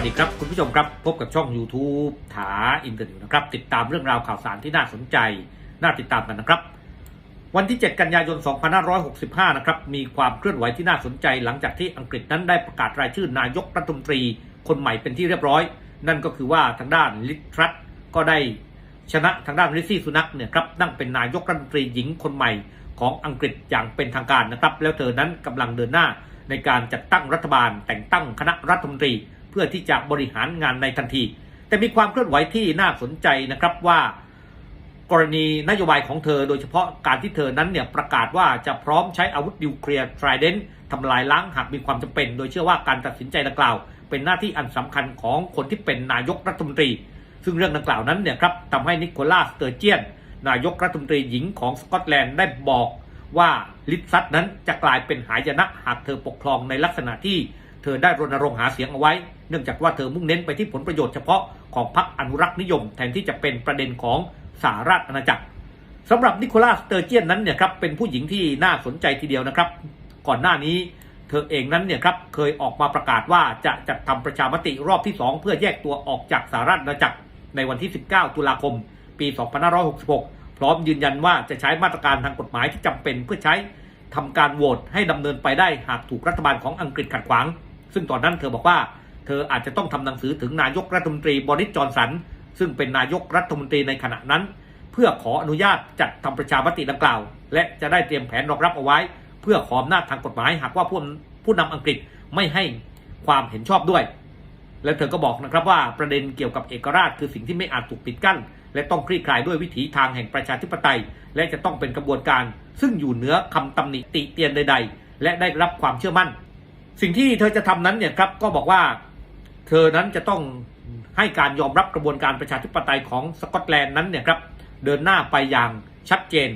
วัสดีครับคุณผู้ชมครับพบกับช่อง YouTube ถาอินเตอร์นิวนะครับ ติดตามเรื่องราวข่าวสารที่น่าสนใจ น่าติดตามกันนะครับ วันที่ 7 กันยายน 2565 นะครับมีความเคลื่อนไหวที่น่าสนใจ หลังจากที่อังกฤษนั้นได้ประกาศรายชื่อนายกรัฐมนตรี คนใหม่เป็นที่เรียบร้อย นั่นก็คือว่าทางด้านลิทรัตก็ได้ชนะทางด้านริซี่สุนักเนี่ยครับนั่งเป็นนายกรัฐมนตรีหญิงคนใหม่ของอังกฤษอย่างเป็นทางการนะครับ แล้วเธอนั้นกำลังเดินหน้าในการจัดตั้งรัฐบาลแต่งตั้งคณะรัฐมนตรี พื่อที่จะบริหารงานในทันที แต่มีความเคลื่อนไหวที่น่าสนใจนะครับว่า กรณีนโยบายของเธอ โดยเฉพาะการที่เธอนั้นเนี่ยประกาศว่าจะพร้อมใช้อาวุธนิวเคลียร์ไทรเดนทำลายล้างหากมีความจำเป็น โดยเชื่อว่าการตัดสินใจดังกล่าว เป็นหน้าที่อันสำคัญของคนที่เป็นนายกรัฐมนตรี ซึ่งเรื่องดังกล่าวนั้นเนี่ยครับทำให้นิโคลัสเตอร์เจียน นายกรัฐมนตรีหญิงของสกอตแลนด์ได้บอกว่าลิซซัตนั้นจะกลายเป็นหายนะหากเธอปกครองในลักษณะที่เธอได้รณรงค์หาเสียงเอาไว้ เนื่องจากว่าเธอมุ่งเน้นไปที่ผลประโยชน์เฉพาะของพรรคอนุรักษ์นิยม แทนที่จะเป็นประเด็นของสหราชอาณาจักรสำหรับนิโคลัสเตอร์เจียนนั้นเนี่ยครับเป็นผู้หญิงที่น่าสนใจทีเดียวนะครับ ก่อนหน้านี้เธอเองนั้นเนี่ยครับเคยออกมาประกาศว่าจะจัดทำประชามติรอบที่ 2 เพื่อแยกตัวออกจากสหราชอาณาจักรในวันที่ 19 ตุลาคม ปี 2566 พร้อมยืนยันว่าจะใช้มาตรการทางกฎหมายที่จำเป็นเพื่อใช้ทำการโหวตให้ดำเนินไปได้หากถูกรัฐบาลของอังกฤษขัดขวาง ซึ่งตอนนั้นเธอบอกว่า เธออาจจะต้องทำหนังสือถึงนายกรัฐมนตรีบริสจอนสัน ซึ่งเป็นนายกรัฐมนตรีในขณะนั้น เพื่อขออนุญาตจัดทำประชามติดังกล่าว และจะได้เตรียมแผนรองรับเอาไว้ เพื่อขออำนาจทางกฎหมายหากว่าผู้ผู้นำอังกฤษไม่ให้ความเห็นชอบด้วย และเธอก็บอกนะครับว่าประเด็นเกี่ยวกับเอกราชคือสิ่งที่ไม่อาจถูกปิดกั้น และต้องคลี่คลายด้วยวิถีทางแห่งประชาธิปไตย และจะต้องเป็นกระบวนการ ซึ่งอยู่เหนือคำตำหนิติเตียนใด ๆ และได้รับความเชื่อมั่น สิ่งที่เธอจะทำนั้นเนี่ยครับก็บอกว่า เธอนั้นจะต้องให้การยอมรับกระบวนการประชาธิปไตยของสกอตแลนด์นั้นเนี่ยครับเดินหน้าไปอย่างชัดเจน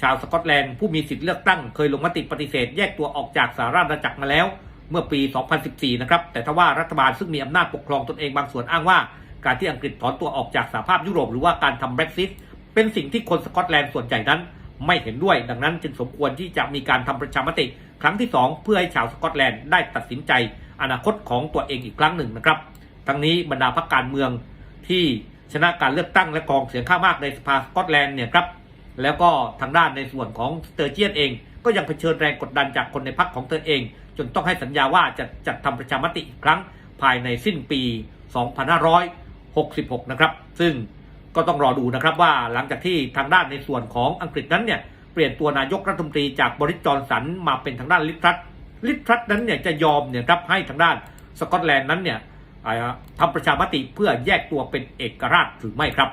ชาวสกอตแลนด์ผู้มีสิทธิเลือกตั้งเคยลงมติปฏิเสธ แยกตัวออกจากสหราชอาณาจักรมาแล้ว เมื่อปี 2014 นะครับ แต่ทว่ารัฐบาลซึ่งมีอำนาจปกครองตนเองบางส่วนอ้างว่า การที่อังกฤษถอนตัวออกจากสหภาพยุโรปหรือว่าการทำ Brexit เป็นสิ่งที่คนสกอตแลนด์ส่วนใหญ่นั้น ไม่เห็นด้วย ดังนั้นจึงสมควรที่จะมีการทำประชามติ ครั้งที่ 2 เพื่อให้ชาวสกอตแลนด์ได้ตัดสินใจ อนาคตของตัวเองอีกครั้งหนึ่งนะครับ ทั้งนี้บรรดาพรรคการเมืองที่ชนะการเลือกตั้งและกองเสียงข้างมากในสภาสกอตแลนด์เนี่ยครับแล้วก็ทางด้านในส่วนของสเตอร์เจียนเอง ก็ยังเผชิญแรงกดดันจากคนในพรรคของเธอเอง จนต้องให้สัญญาว่าจะจัดทำประชามติอีกครั้งภายในสิ้นปี 2566 นะครับ ซึ่งก็ต้องรอดูนะครับว่าหลังจากที่ทางด้านในส่วนของอังกฤษนั้นเนี่ยเปลี่ยนตัวนายกรัฐมนตรีจากบริสจอนสันมาเป็นทางด้านลิทรัต ลิทรัสนั้นเนี่ยจะยอมเนี่ยครับให้ทางด้านสกอตแลนด์นั้นเนี่ยทำประชามติเพื่อแยกตัวเป็นเอกราชหรือไม่ครับ